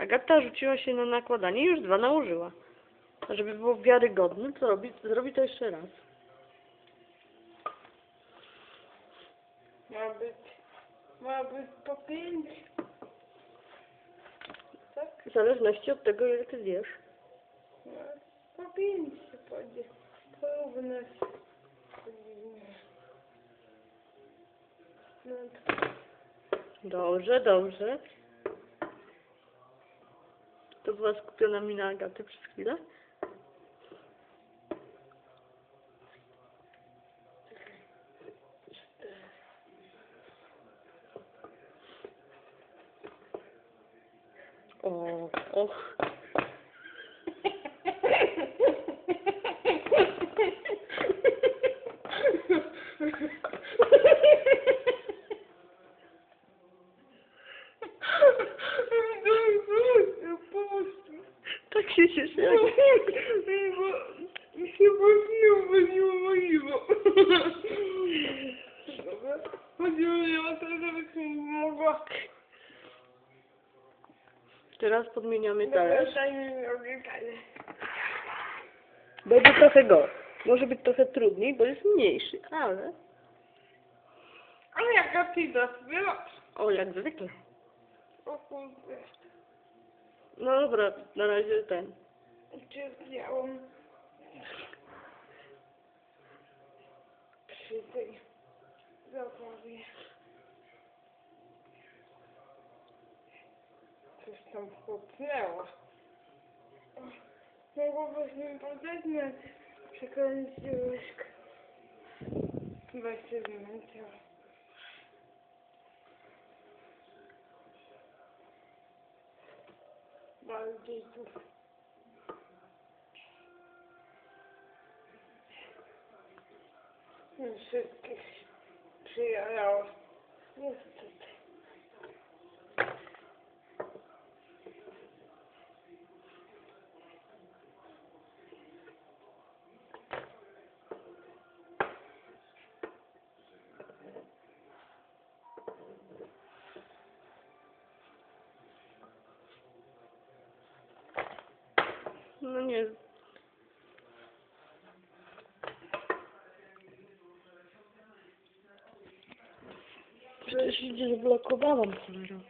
Agata rzuciła się na nakładanie i już dwa nałożyła. A żeby było wiarygodne, to robi, zrobi to jeszcze raz. Ma być, ma być po pięć. Tak? W zależności od tego, ile ty zjesz. No, po pięć się będzie. Porówność. No Dobrze, dobrze. To była skupiona mina Agaty przez chwilę. O, och. Cieszę. jak- Mi się właśnie uwaliło moiwo. Dobra. Chodziło o to, żebyś mi mogła... Teraz podmieniamy talerz. daj mi nogi talerz. Będzie trochę go. Może być trochę trudniej, bo jest mniejszy, ale... A jaka ty zaśpiewasz? O, jak zwykle. O kurde. No dobra, na razie ten. Cierpiałam. Przy tej zabawie. Coś tam chłopnęło. Mogłabyś mi przekręcić łyżkę. Chyba się zmęczyła. Baldico. Não sei o que se ela. No nie. Przecież idzie zablokowałam cholera.